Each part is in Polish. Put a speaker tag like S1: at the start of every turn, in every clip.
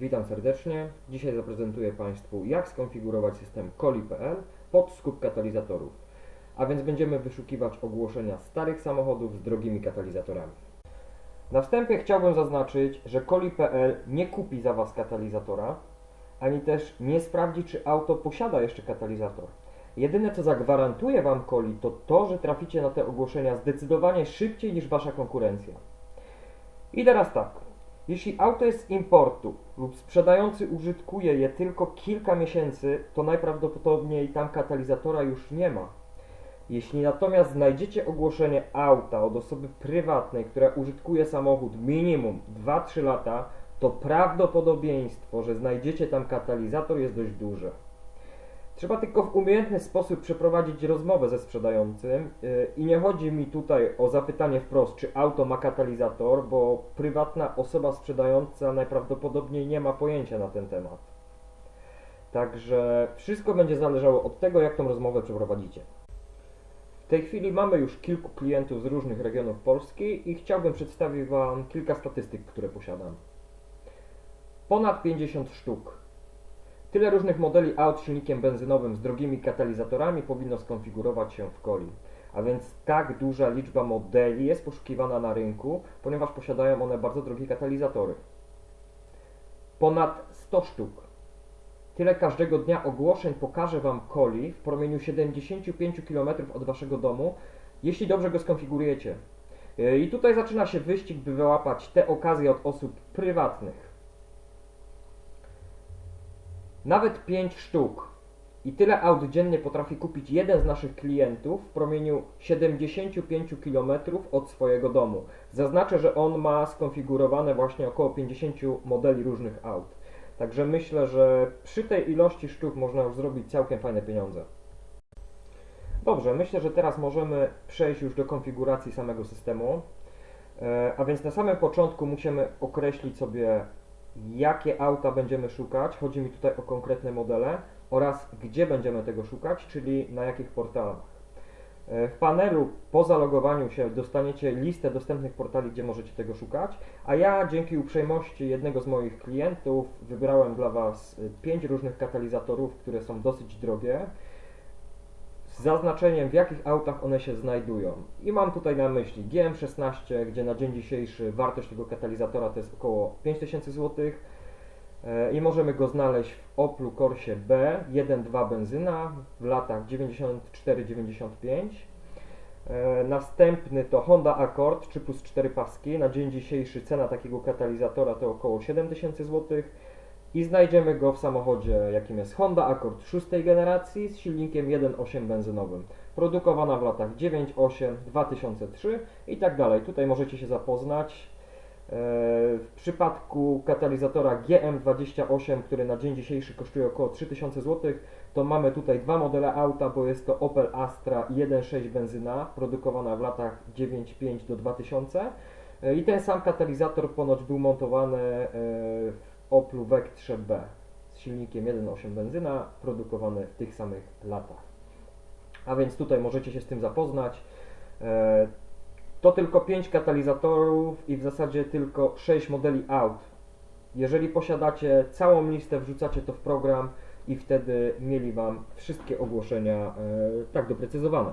S1: Witam serdecznie. Dzisiaj zaprezentuję Państwu jak skonfigurować system Koli.pl pod skup katalizatorów. A więc będziemy wyszukiwać ogłoszenia starych samochodów z drogimi katalizatorami. Na wstępie chciałbym zaznaczyć, że Koli.pl nie kupi za Was katalizatora, ani też nie sprawdzi, czy auto posiada jeszcze katalizator. Jedyne co zagwarantuje Wam Koli, to to, że traficie na te ogłoszenia zdecydowanie szybciej niż Wasza konkurencja. I teraz tak. Jeśli auto jest z importu lub sprzedający użytkuje je tylko kilka miesięcy, to najprawdopodobniej tam katalizatora już nie ma. Jeśli natomiast znajdziecie ogłoszenie auta od osoby prywatnej, która użytkuje samochód minimum 2-3 lata, to prawdopodobieństwo, że znajdziecie tam katalizator jest dość duże. Trzeba tylko w umiejętny sposób przeprowadzić rozmowę ze sprzedającym yy, i nie chodzi mi tutaj o zapytanie wprost, czy auto ma katalizator, bo prywatna osoba sprzedająca najprawdopodobniej nie ma pojęcia na ten temat. Także wszystko będzie zależało od tego, jak tą rozmowę przeprowadzicie. W tej chwili mamy już kilku klientów z różnych regionów Polski i chciałbym przedstawić Wam kilka statystyk, które posiadam. Ponad 50 sztuk Tyle różnych modeli aut silnikiem benzynowym z drogimi katalizatorami powinno skonfigurować się w Coli. A więc tak duża liczba modeli jest poszukiwana na rynku, ponieważ posiadają one bardzo drogie katalizatory. Ponad 100 sztuk. Tyle każdego dnia ogłoszeń pokaże Wam Coli w promieniu 75 km od Waszego domu, jeśli dobrze go skonfigurujecie. I tutaj zaczyna się wyścig, by wyłapać te okazje od osób prywatnych. Nawet 5 sztuk i tyle aut dziennie potrafi kupić jeden z naszych klientów w promieniu 75 km od swojego domu. Zaznaczę, że on ma skonfigurowane właśnie około 50 modeli różnych aut. Także myślę, że przy tej ilości sztuk można już zrobić całkiem fajne pieniądze. Dobrze, myślę, że teraz możemy przejść już do konfiguracji samego systemu. E, a więc na samym początku musimy określić sobie jakie auta będziemy szukać, chodzi mi tutaj o konkretne modele oraz gdzie będziemy tego szukać, czyli na jakich portalach. E, w panelu po zalogowaniu się dostaniecie listę dostępnych portali, gdzie możecie tego szukać, a ja dzięki uprzejmości jednego z moich klientów wybrałem dla Was 5 różnych katalizatorów, które są dosyć drogie, zaznaczeniem w jakich autach one się znajdują. I mam tutaj na myśli GM16, gdzie na dzień dzisiejszy wartość tego katalizatora to jest około 5000 zł e, i możemy go znaleźć w Oplu Corsie B 1.2 benzyna w latach 94-95. E, następny to Honda Accord 3 plus 4 paski. Na dzień dzisiejszy cena takiego katalizatora to około 7000 zł. I znajdziemy go w samochodzie, jakim jest Honda Accord szóstej generacji z silnikiem 1.8 benzynowym. Produkowana w latach 9.8, 2003 i tak dalej. Tutaj możecie się zapoznać. E, w przypadku katalizatora GM28, który na dzień dzisiejszy kosztuje około 3000 zł, to mamy tutaj dwa modele auta, bo jest to Opel Astra 1.6 benzyna, produkowana w latach 9.5 do 2000. E, I ten sam katalizator ponoć był montowany e, w Oplu Vectrze B z silnikiem 1.8 benzyna, produkowany w tych samych latach. A więc tutaj możecie się z tym zapoznać. E, to tylko 5 katalizatorów i w zasadzie tylko 6 modeli aut. Jeżeli posiadacie całą listę, wrzucacie to w program i wtedy mieli Wam wszystkie ogłoszenia e, tak doprecyzowane.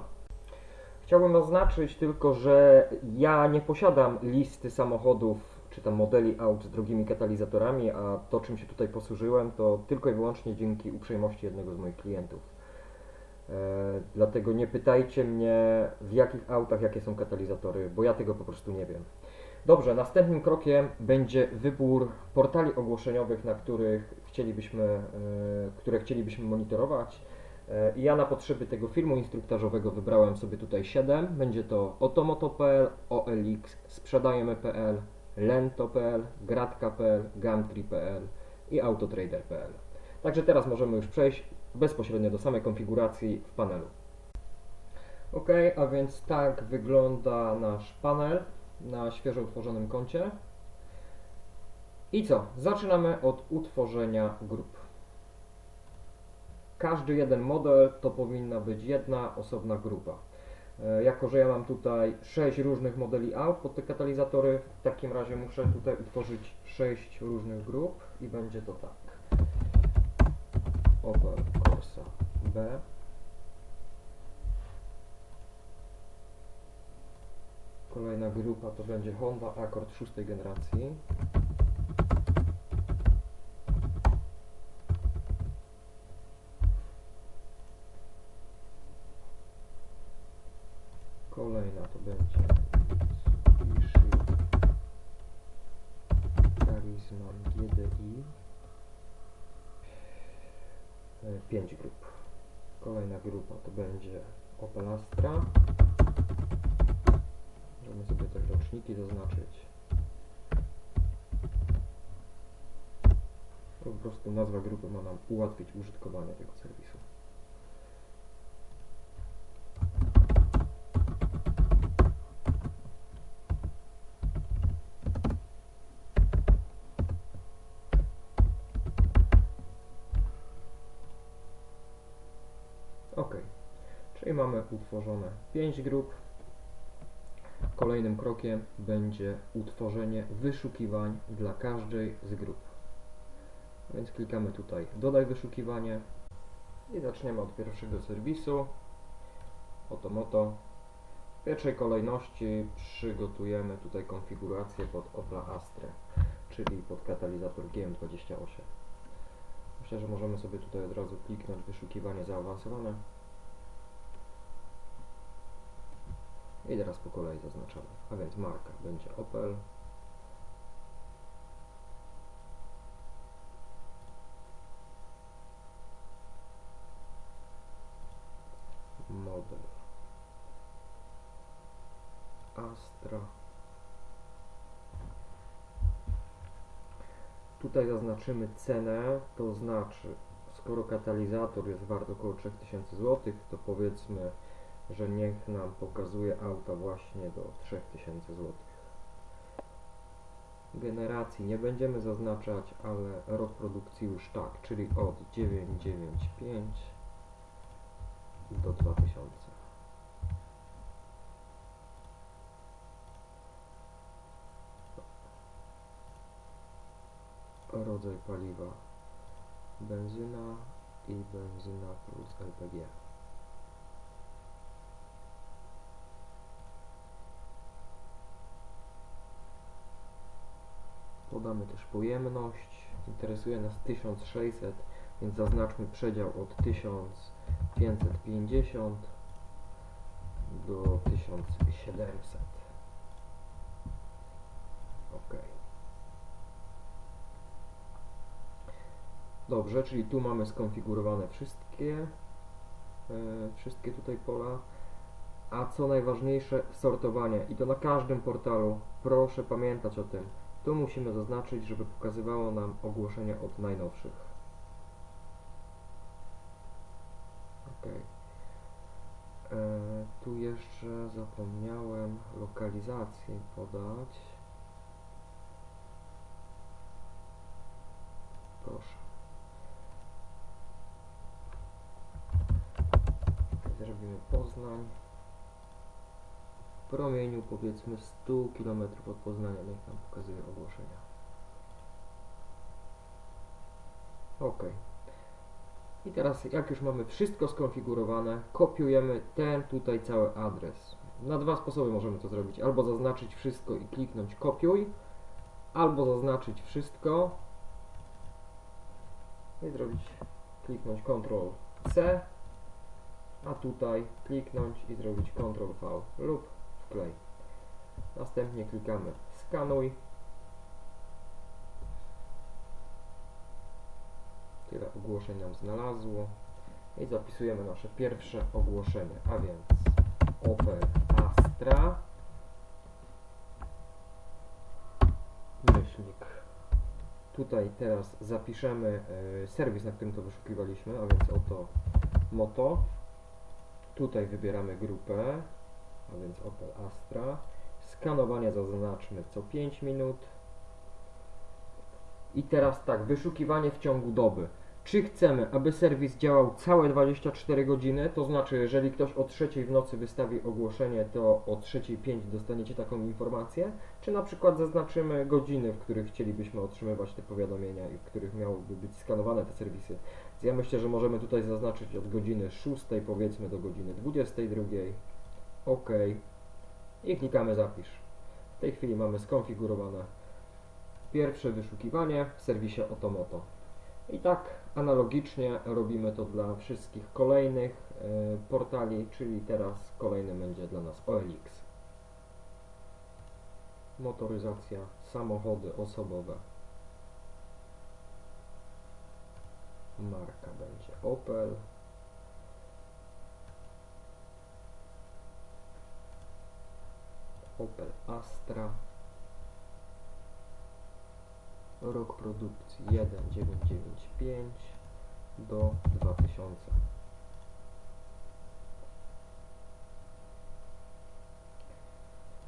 S1: Chciałbym oznaczyć tylko, że ja nie posiadam listy samochodów czy tam modeli aut z drogimi katalizatorami, a to czym się tutaj posłużyłem to tylko i wyłącznie dzięki uprzejmości jednego z moich klientów. E, dlatego nie pytajcie mnie w jakich autach jakie są katalizatory, bo ja tego po prostu nie wiem. Dobrze, następnym krokiem będzie wybór portali ogłoszeniowych, na których chcielibyśmy, e, które chcielibyśmy monitorować. E, ja na potrzeby tego filmu instruktażowego wybrałem sobie tutaj 7. Będzie to otomoto.pl, OLX, sprzedajemy.pl, lento.pl, gratka.pl, gumtree.pl i autotrader.pl. Także teraz możemy już przejść bezpośrednio do samej konfiguracji w panelu. Ok, a więc tak wygląda nasz panel na świeżo utworzonym koncie. I co? Zaczynamy od utworzenia grup. Każdy jeden model to powinna być jedna osobna grupa. E, Jako, że ja mam tutaj 6 różnych modeli aut pod te katalizatory, w takim razie muszę tutaj utworzyć 6 różnych grup i będzie to tak. Opel Corsa B. Kolejna grupa to będzie Honda Accord szóstej generacji. Kolejna to będzie Mitsubishi Charisma GDI. 5 grup. Kolejna grupa to będzie Opel Astra. Możemy sobie te roczniki zaznaczyć. Po prostu nazwa grupy ma nam ułatwić użytkowanie tego serwisu. Mamy utworzone 5 grup. Kolejnym krokiem będzie utworzenie wyszukiwań dla każdej z grup. Więc klikamy tutaj dodaj wyszukiwanie i zaczniemy od pierwszego serwisu. Oto moto. W pierwszej kolejności przygotujemy tutaj konfigurację pod Opla Astra, czyli pod katalizator GM28. Myślę, że możemy sobie tutaj od razu kliknąć wyszukiwanie zaawansowane. I teraz po kolei zaznaczamy. A więc marka będzie Opel. Model Astra. Tutaj zaznaczymy cenę, to znaczy skoro katalizator jest wart około 3000 zł, to powiedzmy, że niech nam pokazuje auta właśnie do 3000 zł. Generacji nie będziemy zaznaczać, ale rok produkcji już tak, czyli od 995 do 2000. Rodzaj paliwa benzyna i benzyna plus LPG. Podamy też pojemność. Interesuje nas 1600, więc zaznaczmy przedział od 1550 do 1700. OK. Dobrze, czyli tu mamy skonfigurowane wszystkie, e, wszystkie tutaj pola. A co najważniejsze, sortowanie. I to na każdym portalu. Proszę pamiętać o tym. Tu musimy zaznaczyć, żeby pokazywało nam ogłoszenia od najnowszych. Ok. E, tu jeszcze zapomniałem lokalizację podać. Proszę. Zrobimy Poznań. Promieniu powiedzmy 100 km od Poznania, niech nam pokazuje ogłoszenia. Ok. I teraz jak już mamy wszystko skonfigurowane, kopiujemy ten tutaj cały adres. Na dwa sposoby możemy to zrobić. Albo zaznaczyć wszystko i kliknąć kopiuj, albo zaznaczyć wszystko i zrobić, kliknąć Ctrl C, a tutaj kliknąć i zrobić Ctrl V lub wklej. Następnie klikamy skanuj. Tyle ogłoszeń nam znalazło. I zapisujemy nasze pierwsze ogłoszenie, a więc Opel Astra myślnik. Tutaj teraz zapiszemy e, serwis, na którym to wyszukiwaliśmy, a więc oto Moto. Tutaj wybieramy grupę, a więc Opel Astra. Skanowanie zaznaczmy co 5 minut. I teraz tak, wyszukiwanie w ciągu doby. Czy chcemy, aby serwis działał całe 24 godziny? To znaczy, jeżeli ktoś o 3 w nocy wystawi ogłoszenie, to o 3.05 dostaniecie taką informację? Czy na przykład zaznaczymy godziny, w których chcielibyśmy otrzymywać te powiadomienia i w których miałyby być skanowane te serwisy? Ja myślę, że możemy tutaj zaznaczyć od godziny 6 powiedzmy do godziny 22. OK. I klikamy zapisz. W tej chwili mamy skonfigurowane pierwsze wyszukiwanie w serwisie Otomoto. I tak analogicznie robimy to dla wszystkich kolejnych e, portali, czyli teraz kolejny będzie dla nas OLX. Motoryzacja, samochody osobowe. Marka będzie Opel. Opel Astra. Rok produkcji 1995 do 2000.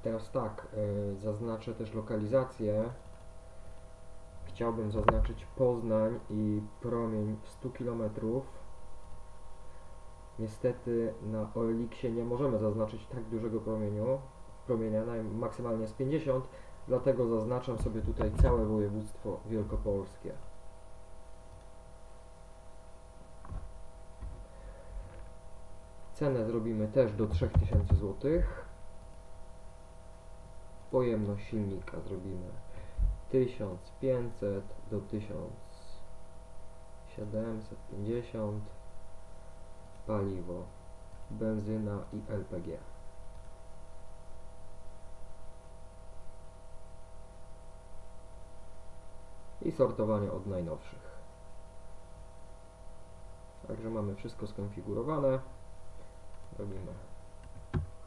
S1: Teraz tak, y, zaznaczę też lokalizację. Chciałbym zaznaczyć Poznań i promień 100 km. Niestety na OLX-ie nie możemy zaznaczyć tak dużego promieniu, promienia, naj- maksymalnie z 50, dlatego zaznaczam sobie tutaj całe województwo wielkopolskie. Cenę zrobimy też do 3000 zł. Pojemność silnika zrobimy 1500 do 1750. Paliwo, benzyna i LPG. I sortowanie od najnowszych. Także mamy wszystko skonfigurowane. Robimy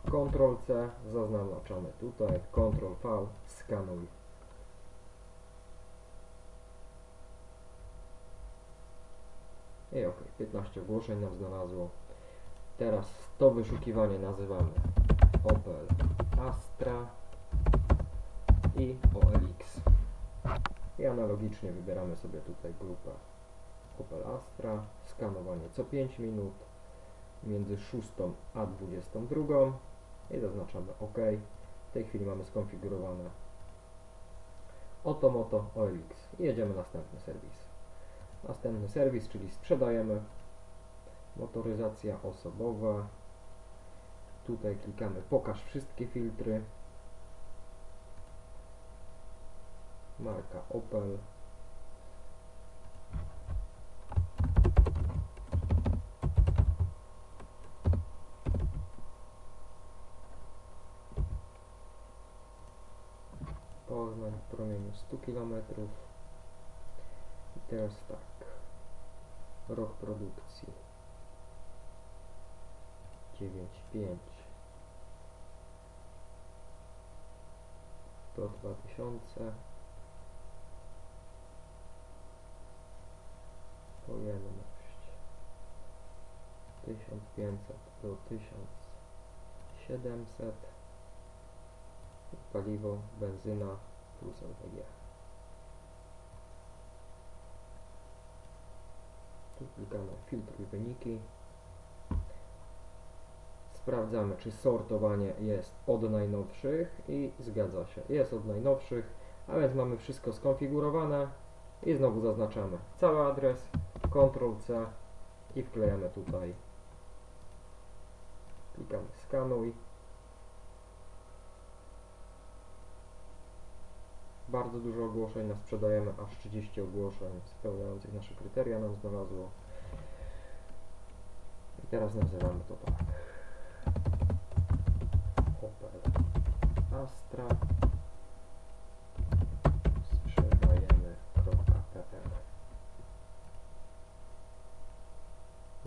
S1: Ctrl C, zaznaczamy tutaj, Ctrl V, skanuj. I ok, 15 ogłoszeń nam znalazło. Teraz to wyszukiwanie nazywamy Opel Astra i OLX. I analogicznie wybieramy sobie tutaj grupę Opel Astra, skanowanie co 5 minut między 6 a 22 i zaznaczamy OK. W tej chwili mamy skonfigurowane Otomoto OLX i jedziemy następny serwis. Następny serwis, czyli sprzedajemy motoryzacja osobowa. Tutaj klikamy pokaż wszystkie filtry. Marka Opel. Poznań w promieniu 100 km. I teraz tak. Rok produkcji 9.5 do 2000 pojemność. 1500 do 1700 paliwo, benzyna plus LPG tu klikamy filtruj wyniki. Sprawdzamy czy sortowanie jest od najnowszych i zgadza się, jest od najnowszych a więc mamy wszystko skonfigurowane i znowu zaznaczamy cały adres Ctrl C i wklejamy tutaj. Klikamy skanuj. Bardzo dużo ogłoszeń nas sprzedajemy, aż 30 ogłoszeń spełniających nasze kryteria nam znalazło. I teraz nazywamy to tak. Opel Astra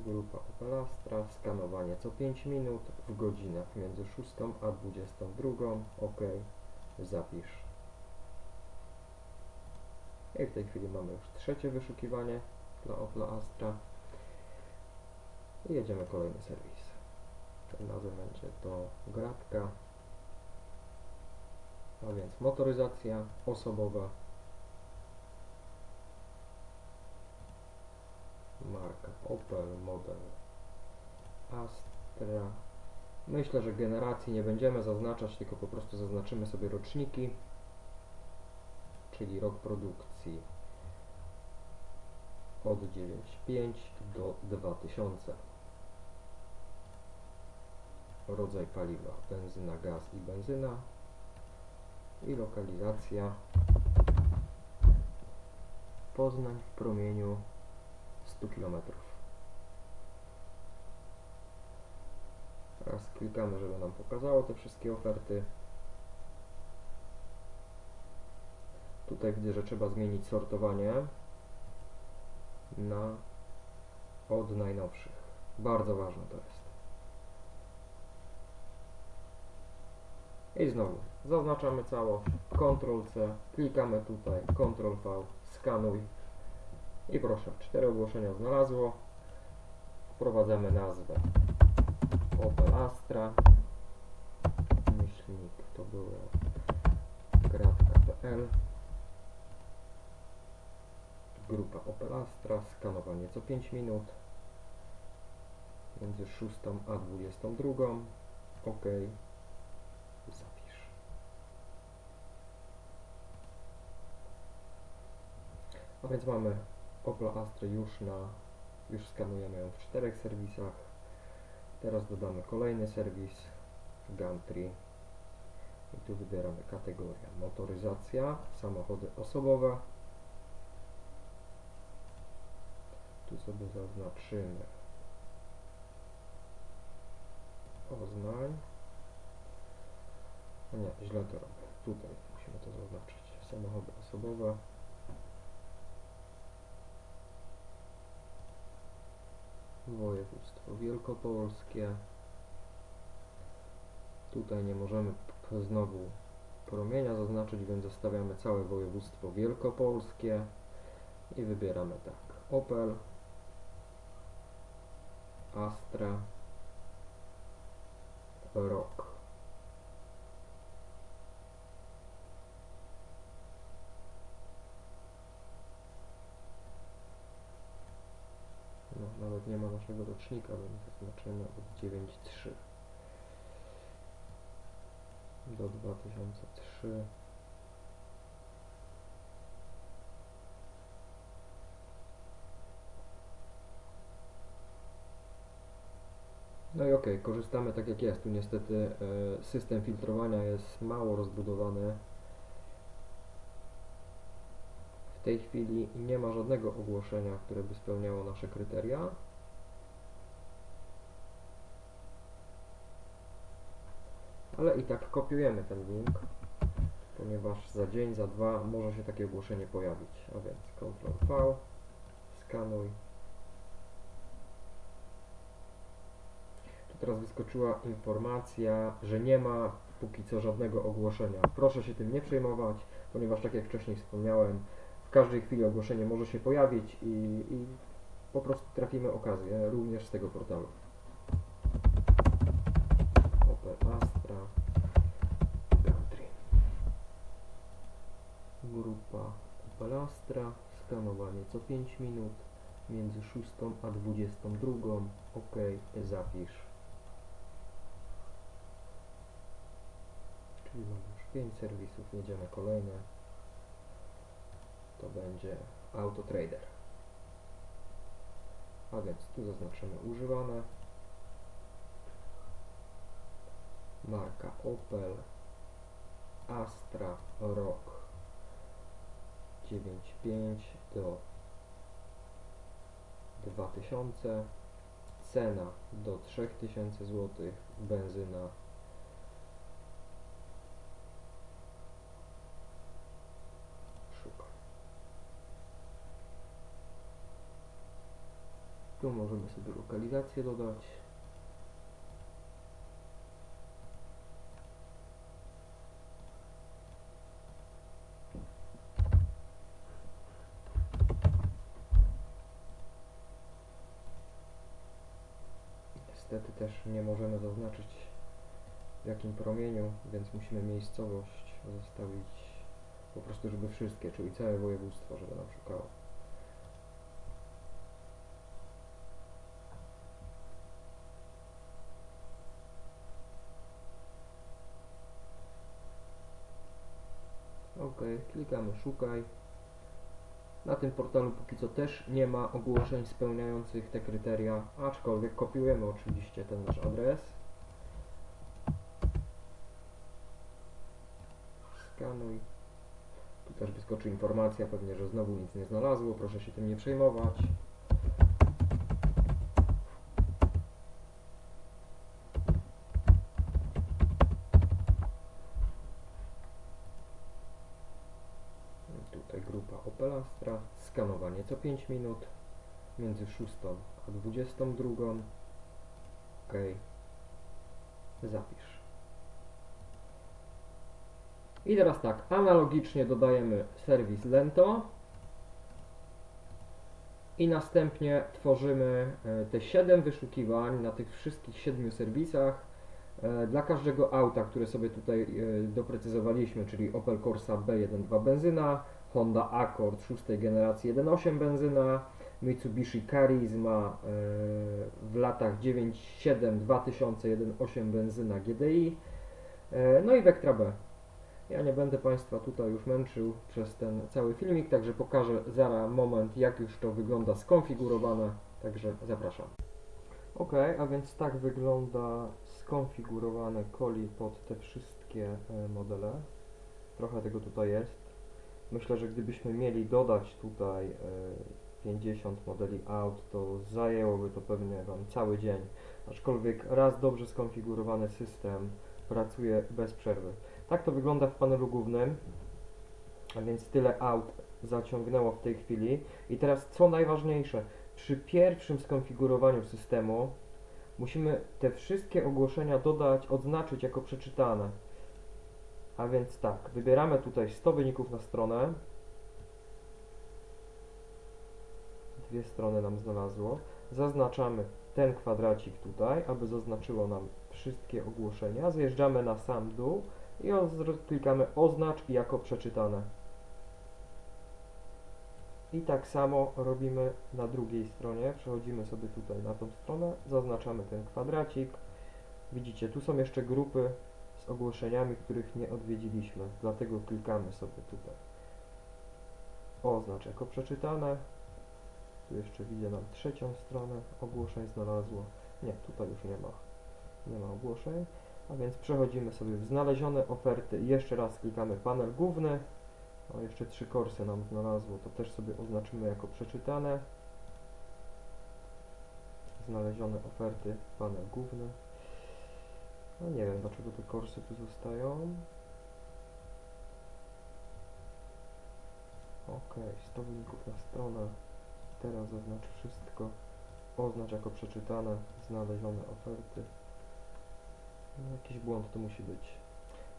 S1: Grupa Opel Astra, skanowanie co 5 minut w godzinach między 6 a 22. OK, zapisz. I w tej chwili mamy już trzecie wyszukiwanie dla Opla Astra. I jedziemy kolejny serwis. Ten razem będzie to gratka. A więc motoryzacja osobowa marka Opel, model Astra. Myślę, że generacji nie będziemy zaznaczać, tylko po prostu zaznaczymy sobie roczniki, czyli rok produkcji od 9.5 do 2000. Rodzaj paliwa benzyna, gaz i benzyna i lokalizacja Poznań w promieniu 100 km. Teraz klikamy, żeby nam pokazało te wszystkie oferty. Tutaj widzę, że trzeba zmienić sortowanie na od najnowszych. Bardzo ważne to jest. I znowu zaznaczamy całość, Ctrl C, klikamy tutaj, Ctrl V, skanuj i proszę, cztery ogłoszenia znalazło. Wprowadzamy nazwę Opel Astra, myślnik to było gratka.pl Grupa Opel Astra, skanowanie co 5 minut. Między 6 a 22 OK zapisz. A więc mamy Opel Astra już na już skanujemy ją w czterech serwisach teraz dodamy kolejny serwis Gantry. I tu wybieramy kategorię motoryzacja, samochody osobowe. Tu sobie zaznaczymy Poznań. A nie, źle to robię. Tutaj musimy to zaznaczyć. Samochody osobowe województwo wielkopolskie. Tutaj nie możemy znowu promienia zaznaczyć, więc zostawiamy całe województwo wielkopolskie i wybieramy tak. Opel Astra Rock nie ma naszego rocznika, więc zaznaczymy od 9.3 do 2003 No i okej, korzystamy tak jak jest. Tu niestety e, system filtrowania jest mało rozbudowany. W tej chwili nie ma żadnego ogłoszenia, które by spełniało nasze kryteria. Ale i tak kopiujemy ten link, ponieważ za dzień, za dwa może się takie ogłoszenie pojawić. A więc Ctrl V, skanuj. Tu teraz wyskoczyła informacja, że nie ma póki co żadnego ogłoszenia. Proszę się tym nie przejmować, ponieważ tak jak wcześniej wspomniałem, w każdej chwili ogłoszenie może się pojawić i, i po prostu trafimy okazję również z tego portalu. Opel Astra Country Grupa Opel Astra Skanowanie co 5 minut Między 6 a 22 OK, zapisz. Czyli mamy już 5 serwisów, jedziemy kolejne. To będzie AutoTrader. A więc tu zaznaczymy używane. Marka Opel Astra Rock 9.5 do 2000 cena do 3000 zł benzyna. Szukam. Tu możemy sobie lokalizację dodać nie możemy zaznaczyć w jakim promieniu, więc musimy miejscowość zostawić po prostu, żeby wszystkie, czyli całe województwo, żeby nam szukało. Ok, klikamy szukaj. Na tym portalu póki co też nie ma ogłoszeń spełniających te kryteria, aczkolwiek kopiujemy oczywiście ten nasz adres. Skanuj. Tu też wyskoczy informacja pewnie, że znowu nic nie znalazło, proszę się tym nie przejmować. Tutaj grupa Opel Astra, skanowanie co 5 minut, między 6 a 22. OK. Zapisz. I teraz tak, analogicznie dodajemy serwis Lento i następnie tworzymy e, te 7 wyszukiwań na tych wszystkich 7 serwisach e, dla każdego auta, które sobie tutaj e, doprecyzowaliśmy, czyli Opel Corsa B1.2 benzyna, Honda Accord 6 generacji 1.8 benzyna, Mitsubishi Charisma e, w latach 9.7 2000 1.8 benzyna GDI, e, no i Vectra B. Ja nie będę Państwa tutaj już męczył przez ten cały filmik, także pokażę zaraz moment, jak już to wygląda skonfigurowane, także zapraszam. Ok, a więc tak wygląda skonfigurowane coli pod te wszystkie e, modele. Trochę tego tutaj jest. Myślę, że gdybyśmy mieli dodać tutaj e, 50 modeli aut, to zajęłoby to pewnie Wam cały dzień. Aczkolwiek raz dobrze skonfigurowany system pracuje bez przerwy. Tak to wygląda w panelu głównym, a więc tyle aut zaciągnęło w tej chwili. I teraz co najważniejsze, przy pierwszym skonfigurowaniu systemu musimy te wszystkie ogłoszenia dodać, odznaczyć jako przeczytane. A więc tak, wybieramy tutaj 100 wyników na stronę. Dwie strony nam znalazło. Zaznaczamy ten kwadracik tutaj, aby zaznaczyło nam wszystkie ogłoszenia. Zjeżdżamy na sam dół i klikamy oznacz jako przeczytane. I tak samo robimy na drugiej stronie. Przechodzimy sobie tutaj na tą stronę, zaznaczamy ten kwadracik. Widzicie, tu są jeszcze grupy ogłoszeniami, których nie odwiedziliśmy, dlatego klikamy sobie tutaj. Oznacz jako przeczytane. Tu jeszcze widzę nam trzecią stronę ogłoszeń znalazło. Nie, tutaj już nie ma. Nie ma ogłoszeń. A więc przechodzimy sobie w znalezione oferty. Jeszcze raz klikamy panel główny. O, jeszcze trzy korsy nam znalazło. To też sobie oznaczymy jako przeczytane. Znalezione oferty, panel główny. No nie wiem dlaczego te korsy tu zostają. Ok, 100 wyników na stronę. Teraz zaznacz wszystko. Oznacz jako przeczytane, znalezione oferty. No, jakiś błąd tu musi być.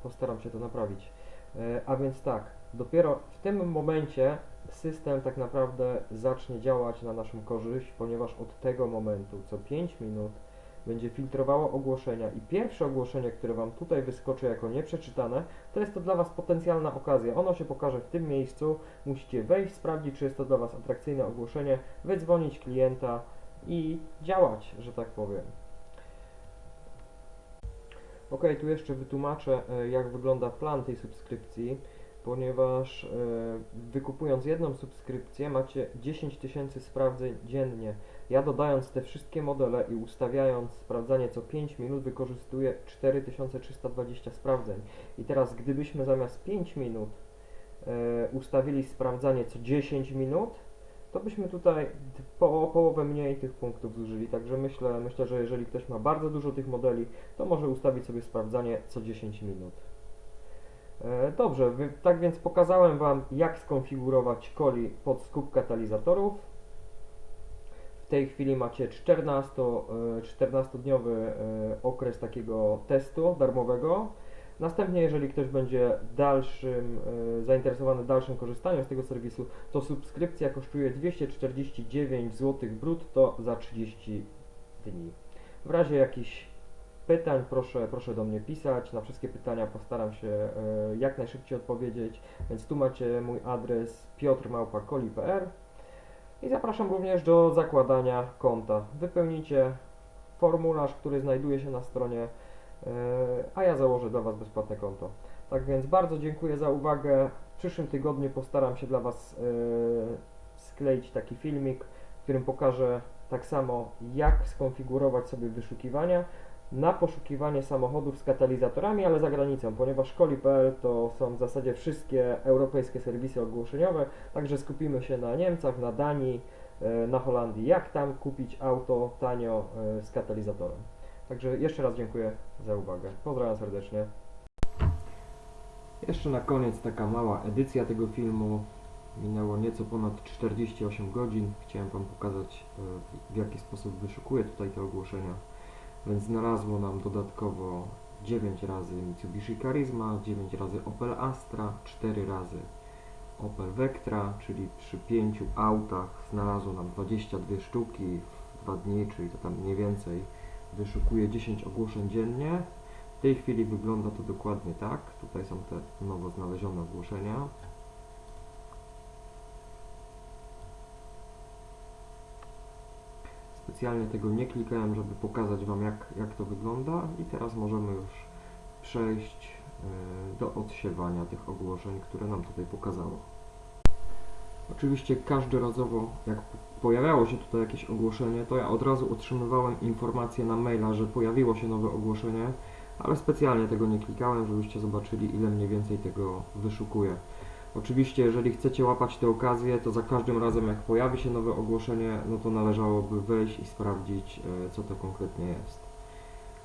S1: Postaram się to naprawić. E, a więc tak, dopiero w tym momencie system tak naprawdę zacznie działać na naszą korzyść, ponieważ od tego momentu co 5 minut będzie filtrowało ogłoszenia i pierwsze ogłoszenie, które Wam tutaj wyskoczy jako nieprzeczytane, to jest to dla Was potencjalna okazja. Ono się pokaże w tym miejscu. Musicie wejść, sprawdzić, czy jest to dla Was atrakcyjne ogłoszenie, wydzwonić klienta i działać, że tak powiem. Ok, tu jeszcze wytłumaczę, e, jak wygląda plan tej subskrypcji, ponieważ e, wykupując jedną subskrypcję macie 10 tysięcy sprawdzeń dziennie. Ja dodając te wszystkie modele i ustawiając sprawdzanie co 5 minut wykorzystuję 4320 sprawdzeń. I teraz gdybyśmy zamiast 5 minut e, ustawili sprawdzanie co 10 minut, to byśmy tutaj po, połowę mniej tych punktów zużyli. Także myślę, myślę, że jeżeli ktoś ma bardzo dużo tych modeli, to może ustawić sobie sprawdzanie co 10 minut. E, Dobrze, tak więc pokazałem Wam jak skonfigurować coli pod skup katalizatorów. W tej chwili macie 14, e, 14-dniowy e, okres takiego testu darmowego. Następnie, jeżeli ktoś będzie dalszym, e, zainteresowany dalszym korzystaniem z tego serwisu, to subskrypcja kosztuje 249 zł brutto za 30 dni. W razie jakichś pytań proszę, proszę do mnie pisać. Na wszystkie pytania postaram się e, jak najszybciej odpowiedzieć. Więc tu macie mój adres piotrmałpa.koli.pl i zapraszam również do zakładania konta. Wypełnicie formularz, który znajduje się na stronie, e, a ja założę dla Was bezpłatne konto. Tak więc bardzo dziękuję za uwagę W przyszłym tygodniu postaram się dla Was e, skleić taki filmik, w którym pokażę tak samo jak skonfigurować sobie wyszukiwania na poszukiwanie samochodów z katalizatorami, ale za granicą, ponieważ Koli.pl to są w zasadzie wszystkie europejskie serwisy ogłoszeniowe, także skupimy się na Niemcach, na Danii, e, na Holandii, jak tam kupić auto tanio e, z katalizatorem. Także jeszcze raz dziękuję za uwagę. Pozdrawiam serdecznie. Jeszcze na koniec taka mała edycja tego filmu. Minęło nieco ponad 48 godzin. Chciałem Wam pokazać e, w jaki sposób wyszukuję tutaj te ogłoszenia. Więc znalazło nam dodatkowo 9 razy Mitsubishi Charisma, 9 razy Opel Astra, 4 razy Opel Vectra, czyli przy 5 autach znalazło nam 22 sztuki w 2 dni, czyli to tam mniej więcej wyszukuję 10 ogłoszeń dziennie. W tej chwili wygląda to dokładnie tak. Tutaj są te nowo znalezione ogłoszenia. Specjalnie tego nie klikałem, żeby pokazać Wam jak, jak to wygląda i teraz możemy już przejść e, do odsiewania tych ogłoszeń, które nam tutaj pokazało. Oczywiście każdorazowo jak pojawiało się tutaj jakieś ogłoszenie, to ja od razu otrzymywałem informację na maila, że pojawiło się nowe ogłoszenie, ale specjalnie tego nie klikałem, żebyście zobaczyli ile mniej więcej tego wyszukuję. Oczywiście, jeżeli chcecie łapać tę okazję, to za każdym razem jak pojawi się nowe ogłoszenie, no to należałoby wejść i sprawdzić, e, co to konkretnie jest.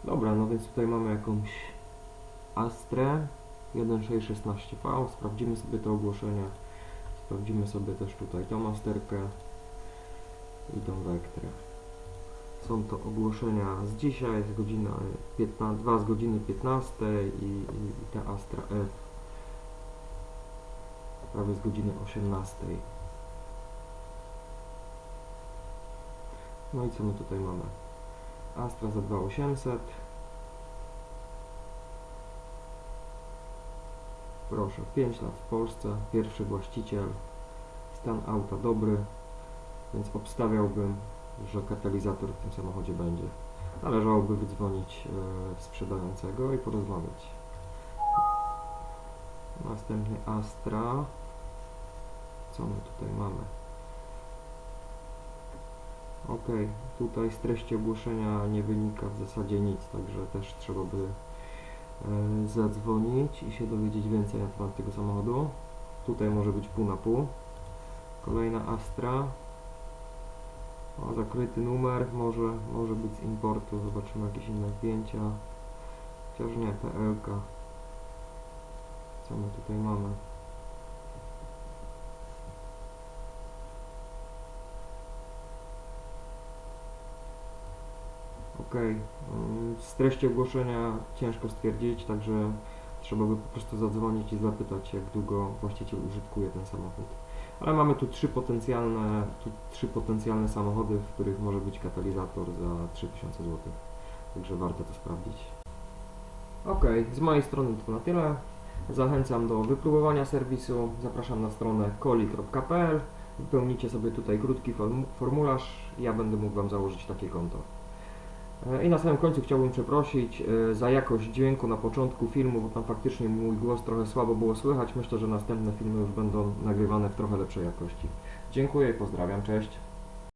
S1: Dobra, no więc tutaj mamy jakąś Astrę 1616V, sprawdzimy sobie te ogłoszenia. Sprawdzimy sobie też tutaj tą Asterkę i tą Vectrę. Są to ogłoszenia z dzisiaj, jest godzina 15, 2 z godziny 15 i, i, i ta Astra F prawie z godziny 18. No i co my tutaj mamy? Astra za 2800. Proszę, 5 lat w Polsce, pierwszy właściciel, stan auta dobry, więc obstawiałbym, że katalizator w tym samochodzie będzie. Należałoby wydzwonić e, sprzedającego i porozmawiać. Następnie Astra. Co my tutaj mamy? Ok, tutaj z treści ogłoszenia nie wynika w zasadzie nic, także też trzeba by e, zadzwonić i się dowiedzieć więcej na temat tego samochodu. Tutaj może być pół na pół. Kolejna Astra. O, zakryty numer, może, może być z importu, zobaczymy jakieś inne zdjęcia. Chociaż nie, PLK. Co my tutaj mamy? Ok, z treści ogłoszenia ciężko stwierdzić, także trzeba by po prostu zadzwonić i zapytać, jak długo właściciel użytkuje ten samochód. Ale mamy tu trzy potencjalne, tu trzy potencjalne samochody, w których może być katalizator za 3000 zł. Także warto to sprawdzić. Ok, z mojej strony to na tyle. Zachęcam do wypróbowania serwisu. Zapraszam na stronę koli.pl. Wypełnicie sobie tutaj krótki form formularz. Ja będę mógł Wam założyć takie konto. E, I na samym końcu chciałbym przeprosić e, za jakość dźwięku na początku filmu, bo tam faktycznie mój głos trochę słabo było słychać. Myślę, że następne filmy już będą nagrywane w trochę lepszej jakości. Dziękuję i pozdrawiam. Cześć.